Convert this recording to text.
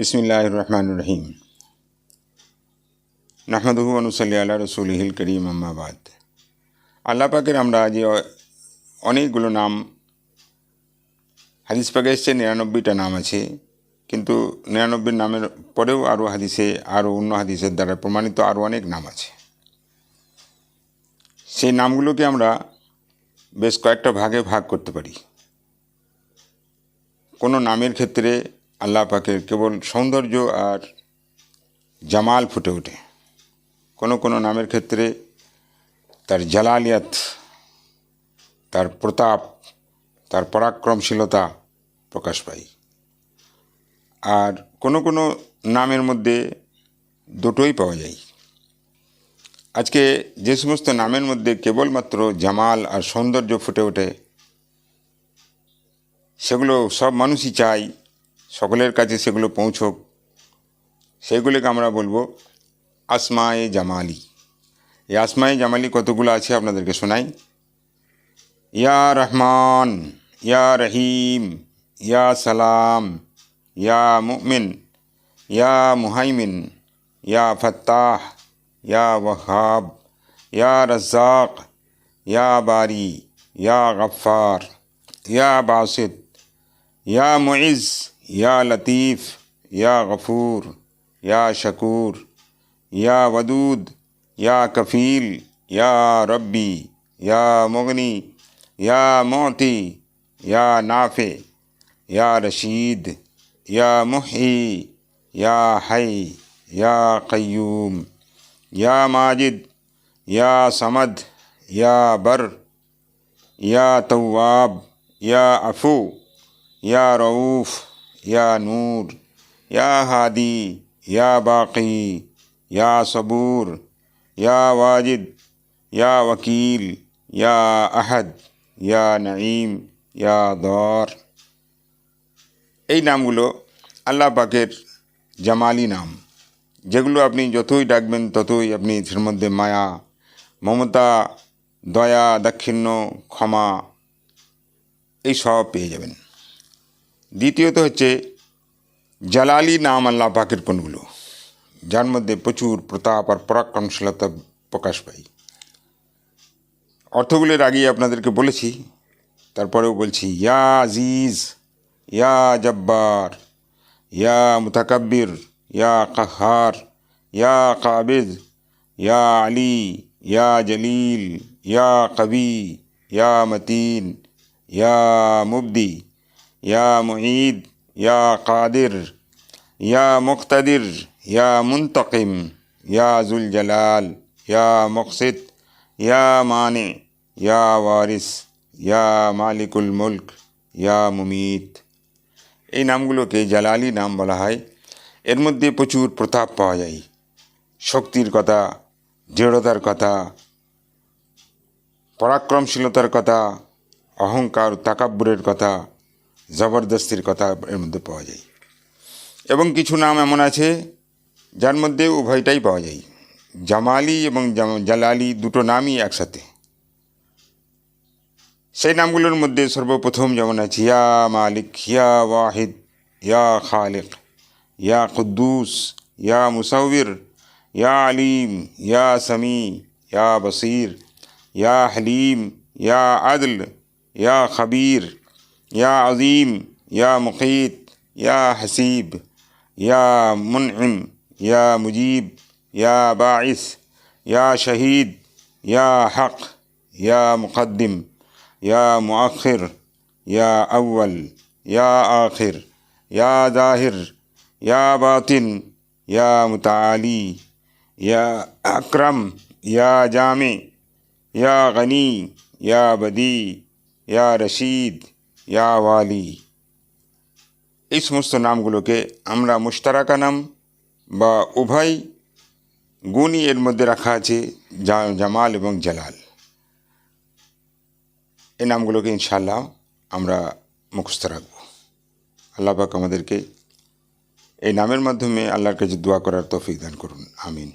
বিসমিল্লাহ রহমান রহিম নাহমদহু অনুসল্লি আল্লাহ রসুলহিল করিম আম্মাবাদ আল্লাহ পাকের আমরা অ- অনেকগুলো নাম, হাদিস পাকে এসছে, নিরানব্বইটা নাম আছে, কিন্তু নিরানব্বই নামের পরেও আরও হাদিসে, আরও অন্য হাদিসের দ্বারা প্রমাণিত আরও অনেক নাম আছে। সেই নামগুলোকে আমরা বেশ কয়েকটা ভাগে ভাগ করতে পারি। কোনো নামের ক্ষেত্রে আল্লাহ পাকের কেবল সৌন্দর্য আর জামাল ফুটে ওঠে। কোনো কোনো নামের ক্ষেত্রে তার জালালিয়াত, তার প্রতাপ, তার পরাক্রমশীলতা প্রকাশ পায়। আর কোনো কোনো নামের মধ্যে দুটোই পাওয়া যায়। আজকে যে সমস্ত নামের মধ্যে কেবলমাত্র জামাল আর সৌন্দর্য ফুটে ওঠে, সেগুলো সব মানুষই চাই সকলের কাছে সেগুলো পৌঁছোক। সেইগুলিকে আমরা বলব আসমায়ে জামালি। এই আসমায়ে জামালি কতগুলো আছে আপনাদেরকে শোনাই? ইয়া রহমান, ইয়া রহিম, ইয়া সালাম, ইয়া মুমিন, ইয়া মুহাইমিন, ইয়া ফত্তাহ, ইয়া ওয়াহাব, ইয়া রাজ্জাক, ইয়া বারি, ইয়া গফার ইয়া বাসিদ ইয়া মুইজ يا لطيف يا غفور يا شكور يا ودود يا كفيل يا ربي يا مغني يا معطي يا نافع يا رشيد يا محي يا حي يا قيوم يا ماجد يا صمد يا بر يا تواب يا عفو يا رؤوف ইয়া নূর ইয়া হাদি ইয়া বাকি ইয়া সবুর ইয়া ওয়াজিদ ইয়া ওকিল ইয়া আহাদ ইয়া নঈম ইয়া দর এই নামগুলো আল্লাহ পাকের জামালি নাম। যেগুলো আপনি যতই ডাকবেন, ততই আপনি সের মধ্যে মায়া, মমতা, দয়া, দাক্ষিণ্য, ক্ষমা, এই সব পেয়ে যাবেন। দ্বিতীয়ত হচ্ছে জালালি নাম আল্লাহ পাকের কোনগুলো যার মধ্যে প্রচুর প্রতাপ আর পরাক্রমশীলতা প্রকাশ পায়। অর্থগুলোর আগেই আপনাদেরকে বলেছি, তারপরেও বলছি, ইয়া আজিজ, ইয়া জব্বার, ইয়া মুতাকাব্বির, ইয়া কাহার, ইয়া কাবিজ ইয়া আলী, ইয়া জলিল, ইয়া কবি, ইয়া মতিন, ইয়া মুবদি। ইয়া মুঈদ, ইয়া কাদির, ইয়া মুক্তাদির, ইয়া মুন্তকিম, ইয়া জুল জালাল ইয়া মকসিদ, ইয়া মানে ইয়া ওয়ারিস, ইয়া মালিকুল মুল্ক, ইয়া মুমিত। এই নামগুলোকে জালালি নাম বলা হয়। এর মধ্যে প্রচুর প্রতাপ পাওয়া যায়। শক্তির কথা, দৃঢ়তার কথা, পরাক্রমশীলতার কথা, অহংকার তাকাব্বুরের কথা জবরদস্তির কথা এর মধ্যে পাওয়া যায় এবং কিছু নাম এমন আছে যার মধ্যে উভয়টাই পাওয়া যায় জামালি এবং জাম- জালালি দুটো নামই একসাথে সেই নামগুলোর মধ্যে সর্বপ্রথম যেমন আছে ইয়া মালিক ইয়া ওয়াহিদ ইয়া খালিক ইয়া কুদ্দুস ইয়া মুসাউর ইয়া আলিম ইয়া সামি ইয়া বসির ইয়া হলিম ইয়া আদল ইয়া খবীর يا عظيم يا مقيت يا حسيب يا منعم يا مجيب يا باعث يا شهيد يا حق يا مقدم يا مؤخر يا أول يا آخر يا ظاهر يا باطن يا متعالي يا أكرم يا جامع يا غني يا بديع يا رشيد ইয়া ওয়ালি, এই সমস্ত নামগুলোকে আমরা মুশতারাকা নাম বা উভয় গুণই এর মধ্যে রাখা আছে জামাল এবং জালাল। এই নামগুলোকে ইনশাল্লাহ আমরা মুখস্থ রাখব। আল্লাহ পাক আমাদেরকে এই নামের মাধ্যমে আল্লাহর কাছে দোয়া করার তৌফিক দান করুন, আমিন।